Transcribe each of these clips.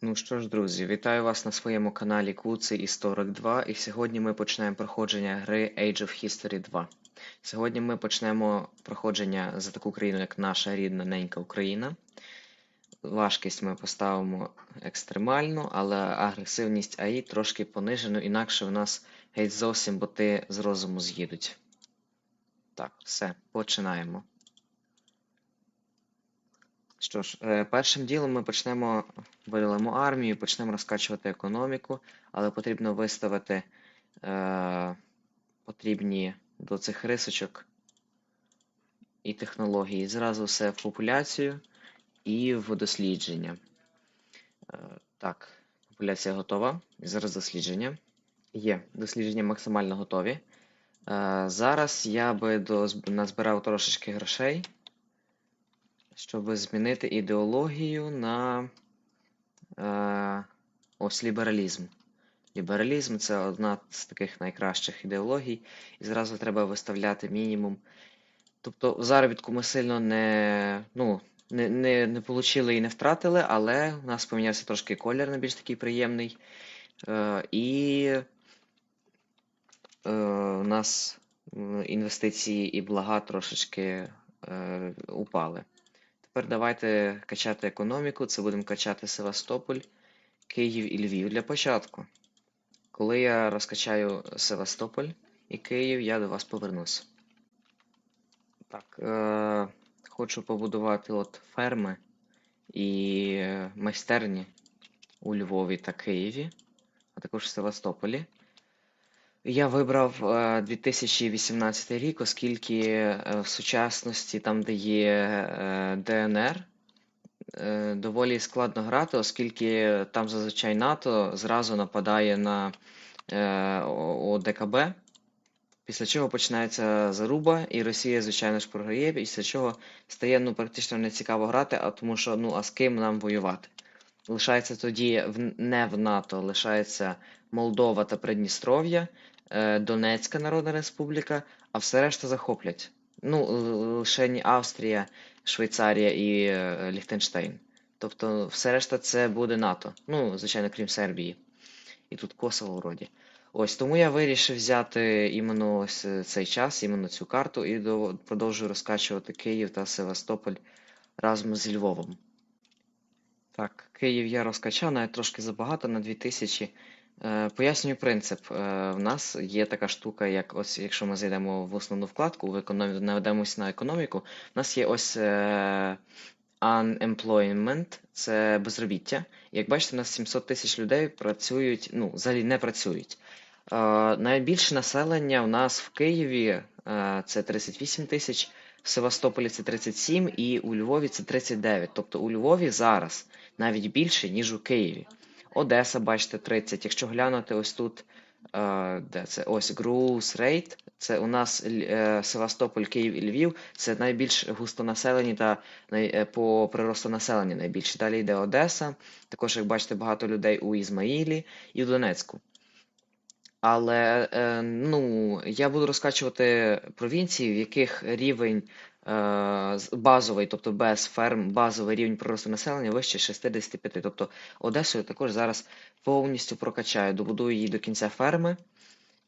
Ну що ж, друзі, вітаю вас на своєму каналі Куци Історик 2, і сьогодні ми почнемо проходження гри Age of History 2. Сьогодні ми почнемо проходження за таку країну, як наша рідна ненька Україна. Важкість ми поставимо екстремальну, але агресивність АІ трошки понижену, інакше в нас геть зовсім боти з розуму з'їдуть. Так, все, починаємо. Що ж, е, першим ділом ми почнемо виділимо армію, почнемо розкачувати економіку, але потрібно виставити е, потрібні до цих рисочок і технології. Зразу все в популяцію і в дослідження. Е, так, популяція готова. Зараз дослідження. Є, дослідження максимально готові. Е, зараз я би до, назбирав трошечки грошей щоб змінити ідеологію на е, ось лібералізм. Лібералізм це одна з таких найкращих ідеологій, і зразу треба виставляти мінімум. Тобто в заробітку ми сильно не ну, не, не, не отримали і не втратили, але у нас помінявся трошки колір на більш такий приємний. Е, І е, у нас інвестиції і блага трошечки е, упали. Тепер давайте качати економіку. Це будемо качати Севастополь, Київ і Львів для початку. Коли я розкачаю Севастополь і Київ, я до вас повернусь. Так, е- хочу побудувати от ферми і майстерні у Львові та Києві, а також в Севастополі. Я вибрав 2018 е, рік, оскільки е, в сучасності, там, де є е, ДНР, доволі складно грати, оскільки там зазвичай НАТО зразу нападає на ОДКБ, після чого починається заруба, і Росія, звичайно ж, програє, після чого стає ну, практично нецікаво грати, а тому що ну, а з ким нам воювати? Лишається тоді не в НАТО, лишається Молдова та Придністров'я. Е, Донецька Народна Республіка, а все решта захоплять. Ну, лише Австрія, Швейцарія і е, Ліхтенштейн. Тобто, все решта це буде НАТО. Ну, звичайно, крім Сербії. І тут Косово вроді. Ось тому я вирішив взяти іменно ось е, цей час, іменно цю карту, і до, продовжую розкачувати Київ та Севастополь разом з Львовом. Так, Київ я розкачав, навіть трошки забагато на 2000. Е, пояснюю принцип. Е, в нас є така штука, як ось, якщо ми зайдемо в основну вкладку, в економі... наведемось на економіку, у нас є ось е, unemployment, це безробіття. Як бачите, у нас 700 тисяч людей працюють, ну, взагалі не працюють. Найбільше населення у нас в Києві це 38 тисяч, в Севастополі це 37 і у Львові це 39. Тобто у Львові зараз навіть більше, ніж у Києві. Одеса, бачите, 30. Якщо глянути ось тут, е, де це ось Growth Rate, це у нас е, Севастополь, Київ і Львів, це найбільш густонаселені та е, по приросту населення найбільше. Далі йде Одеса, також, як бачите, багато людей у Ізмаїлі і в Донецьку. Але ну, я буду розкачувати провінції, в яких рівень базовий, тобто без ферм, базовий рівень приросту населення вище 65. Тобто Одесу я також зараз повністю прокачаю, добудую її до кінця ферми.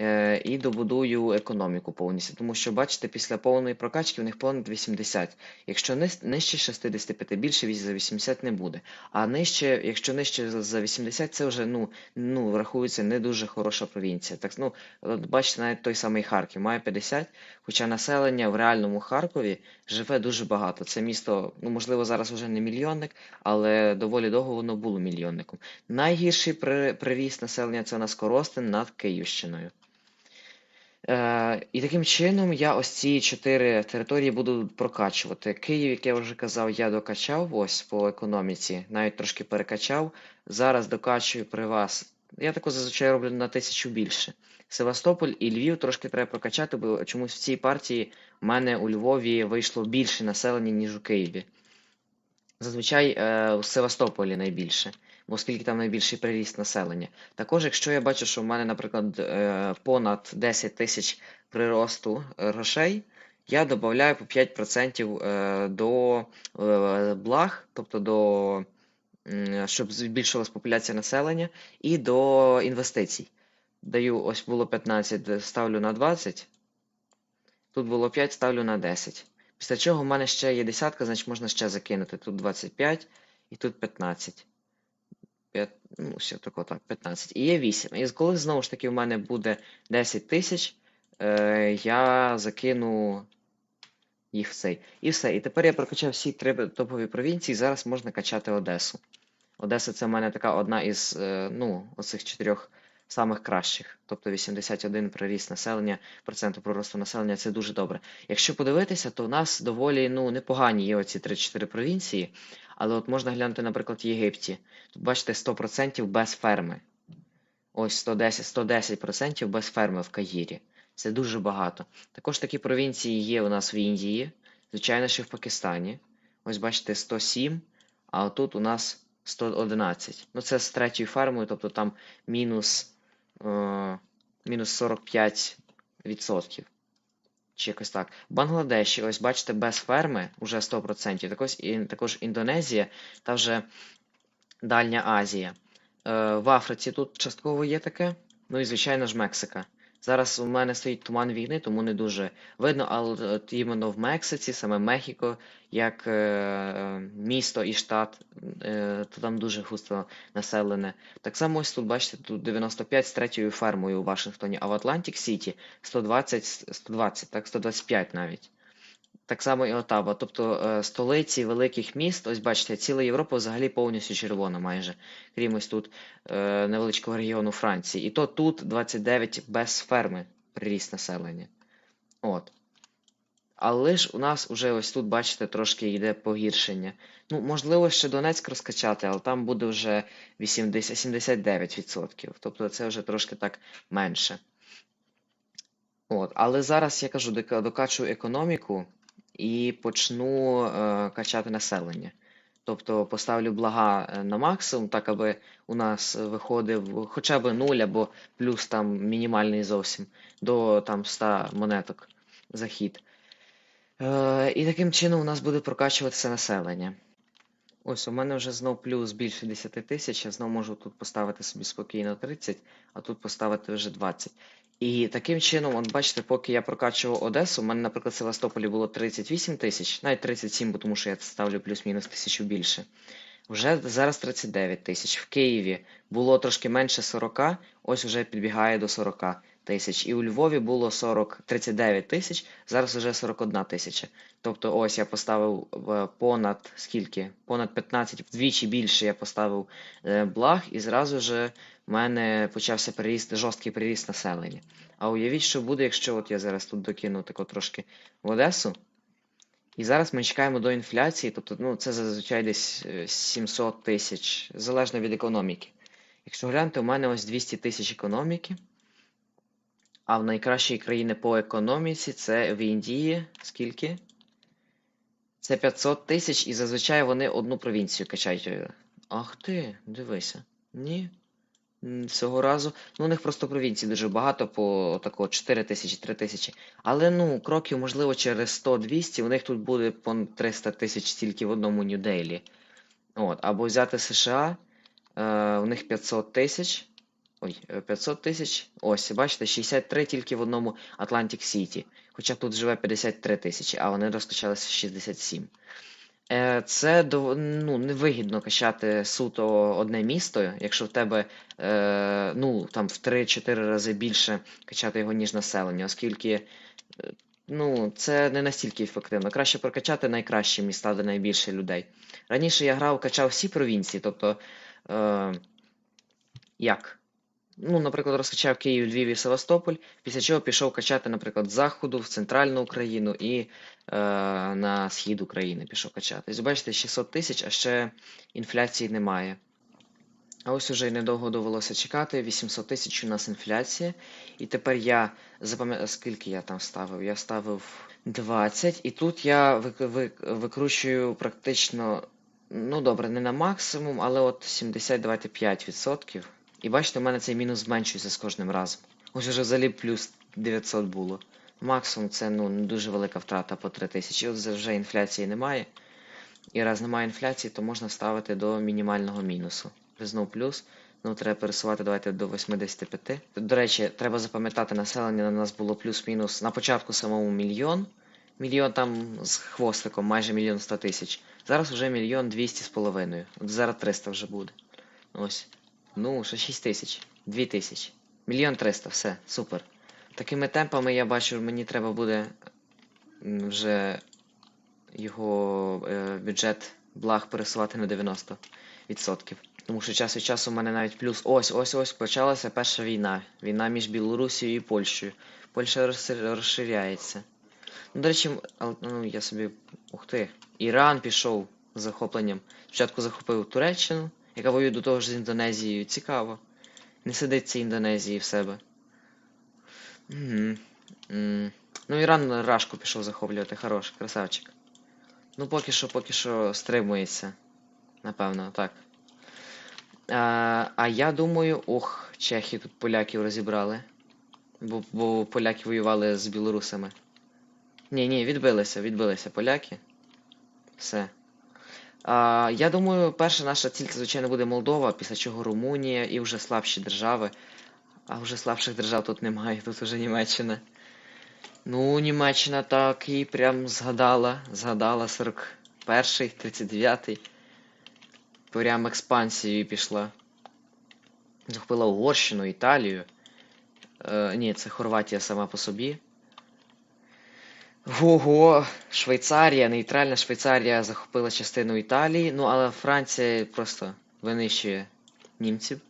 Е, і добудую економіку повністю. Тому що, бачите, після повної прокачки в них понад 80. Якщо нижче 65, більше за 80 не буде. А нижче, якщо нижче за 80, це вже ну, ну, рахується не дуже хороша провінція. Так, ну, от Бачите, навіть той самий Харків має 50, хоча населення в реальному Харкові живе дуже багато. Це місто, ну, можливо, зараз вже не мільйонник, але доволі довго воно було мільйонником. Найгірший привіз населення це у нас Коростин над Київщиною. Е, І таким чином я ось ці чотири території буду прокачувати. Київ, як я вже казав, я докачав ось по економіці, навіть трошки перекачав. Зараз докачую при вас. Я тако зазвичай роблю на тисячу більше. Севастополь і Львів трошки треба прокачати, бо чомусь в цій партії в мене у Львові вийшло більше населення, ніж у Києві. Зазвичай е, у Севастополі найбільше оскільки там найбільший приріст населення. Також, якщо я бачу, що в мене, наприклад, е, понад 10 тисяч приросту грошей, я додаю по 5% е, до е, благ, тобто до щоб збільшилась популяція населення, і до інвестицій. Даю, ось було 15, ставлю на 20. Тут було 5, ставлю на 10. Після чого в мене ще є десятка, значить можна ще закинути. Тут 25 і тут 15. 5, ну, все, тако так, 15. І є 8. І коли знову ж таки в мене буде 10 тисяч, е, я закину їх в цей. І все. І тепер я прокачав всі три топові провінції. Зараз можна качати Одесу. Одеса це в мене така одна із е, ну, оцих чотирьох самих кращих. Тобто 81 приріст населення, проценту приросту населення це дуже добре. Якщо подивитися, то у нас доволі ну, непогані є оці 3-4 провінції. Але от можна глянути, наприклад, в Єгипті. Тут бачите 100% без ферми. Ось 110, 110% без ферми в Каїрі. Це дуже багато. Також такі провінції є у нас в Індії, звичайно, ще в Пакистані. Ось бачите, 107, а отут у нас 111. Ну, це з третьою фермою, тобто там мінус, е, мінус 45%. Чи якось так. Бангладеші, ось бачите, без ферми вже 100%. Також, і, також Індонезія та вже Дальня Азія. Е, в Африці тут частково є таке. Ну і, звичайно ж, Мексика. Зараз у мене стоїть туман війни, тому не дуже видно, але от іменно в Мексиці, саме Мехіко, як е, місто і штат, е, то там дуже густо населене. Так само ось тут, бачите, тут 95 з третьою фермою у Вашингтоні, а в Атлантик Сіті 120, 120, так, 125 навіть. Так само і Отава. Тобто е, столиці великих міст, ось бачите, ціла Європа взагалі повністю червона майже. Крім ось тут е, невеличкого регіону Франції. І то тут 29 без ферми приріст населення. От. Але ж у нас уже ось тут, бачите, трошки йде погіршення. Ну, можливо, ще Донецьк розкачати, але там буде вже 80, 79%. Тобто це вже трошки так менше. От. Але зараз я кажу, дока- докачую економіку і почну е, качати населення. Тобто поставлю блага е, на максимум, так аби у нас виходив хоча б 0 або плюс там мінімальний зовсім до там 100 монеток за хід. Е, і таким чином у нас буде прокачуватися населення. Ось у мене вже знов плюс більше 10 тисяч, я знов можу тут поставити собі спокійно 30, а тут поставити вже 20. І таким чином, от бачите, поки я прокачував Одесу, у мене, наприклад, в Севастополі було 38 тисяч, навіть 37, бо тому що я ставлю плюс-мінус тисячу більше. Вже зараз 39 тисяч. В Києві було трошки менше 40, ось вже підбігає до 40 тисяч. І у Львові було 40, 39 тисяч, зараз вже 41 тисяча. Тобто ось я поставив е, понад скільки? Понад 15, вдвічі більше я поставив е, благ, і зразу ж в мене почався переріст, жорсткий переріст населення. А уявіть, що буде, якщо от я зараз тут докину тако трошки в Одесу. І зараз ми чекаємо до інфляції, тобто ну, це зазвичай десь е, 700 тисяч, залежно від економіки. Якщо глянути, у мене ось 200 тисяч економіки. А в найкращій країни по економіці це в Індії. Скільки? Це 500 тисяч, і зазвичай вони одну провінцію качають. Ах ти, дивися. Ні. Цього разу. Ну, у них просто провінцій дуже багато, по такого 4 тисячі, 3 тисячі. Але ну, кроків, можливо, через 100-200, у них тут буде понад 300 тисяч тільки в одному Нью-Дейлі. От, або взяти США, е, у них 500 тисяч. Ой, е, 500 тисяч. Ось, бачите, 63 тільки в одному Атлантик Сіті. Хоча тут живе 53 тисячі, а вони розкачалися 67. Е, Це ну, невигідно качати суто одне місто, якщо в тебе е, ну, там, в 3-4 рази більше качати його, ніж населення, оскільки е, ну, це не настільки ефективно. Краще прокачати найкращі міста, де найбільше людей. Раніше я грав, качав всі провінції, тобто. Е, як? Ну, наприклад, розкачав Київ, Львів і Севастополь, після чого пішов качати, наприклад, з заходу в центральну Україну і е, на схід України пішов качати. Ось бачите, 600 тисяч, а ще інфляції немає. А ось уже й недовго довелося чекати. 800 тисяч у нас інфляція. І тепер я запам'ятаю, скільки я там ставив? Я ставив 20, і тут я вик- вик- викручую практично, ну добре, не на максимум, але от 70, давайте 5%. І бачите, у мене цей мінус зменшується з кожним разом. Ось вже взагалі плюс 900 було. Максимум це ну, дуже велика втрата по 3000. От вже інфляції немає. І раз немає інфляції, то можна ставити до мінімального мінусу. Знов плюс. Ну, треба пересувати давайте до 85. До речі, треба запам'ятати, населення на нас було плюс-мінус на початку самому мільйон. Мільйон там з хвостиком, майже мільйон ста тисяч. Зараз вже мільйон двісті з половиною. От зараз 300 вже буде. Ось. Ну, ще 6 тисяч. 2 тисячі. Мільйон триста, все, супер. Такими темпами я бачу, мені треба буде вже його е, бюджет благ пересувати на 90%. Тому що час від часу в мене навіть плюс. Ось, ось, почалася перша війна. Війна між Білорусією і Польщею. Польща розшир- розширяється. Ну, до речі, ну, я собі. Ух ти. Іран пішов з захопленням. Спочатку захопив Туреччину, яка воює до того ж з Індонезією. Цікаво. Не сидить цій Індонезії в себе. Угу. Ну, Іран Рашку пішов захоплювати, хорош, красавчик. Ну, поки що, поки що стримується. Напевно, так. А, а я думаю, ох, чехи тут поляків розібрали. Бо, бо поляки воювали з білорусами. Ні, ні, відбилися, відбилися поляки. Все. Я думаю, перша наша ціль, звичайно, буде Молдова, після чого Румунія і вже слабші держави. А вже слабших держав тут немає, тут вже Німеччина. Ну, Німеччина так і прям згадала, згадала 41-й, 39-й. Прям експансією пішла. Захопила Угорщину, Італію. Е, ні, це Хорватія сама по собі. Ого, Швейцарія, нейтральна Швейцарія захопила частину Італії, ну але Франція просто винищує німців.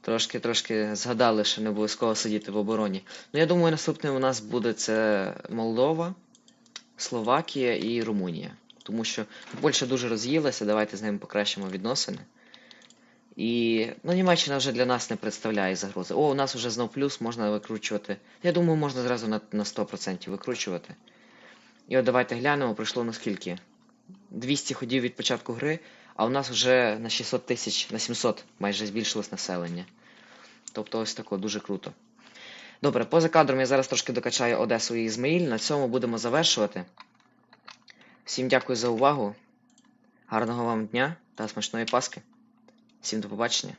Трошки, трошки згадали, що не обов'язково сидіти в обороні. Ну, я думаю, наступним у нас буде це Молдова, Словакія і Румунія. Тому що Польща дуже роз'їлася, давайте з ними покращимо відносини. І ну, Німеччина вже для нас не представляє загрози. О, у нас вже знов плюс, можна викручувати. Я думаю, можна зразу на, на 100% викручувати. І от давайте глянемо, пройшло наскільки? 200 ходів від початку гри, а у нас вже на 600 тисяч, на 700 майже збільшилось населення. Тобто ось тако, дуже круто. Добре, поза кадром я зараз трошки докачаю Одесу і Ізмаїль. На цьому будемо завершувати. Всім дякую за увагу. Гарного вам дня та смачної Паски. Всім до побачення.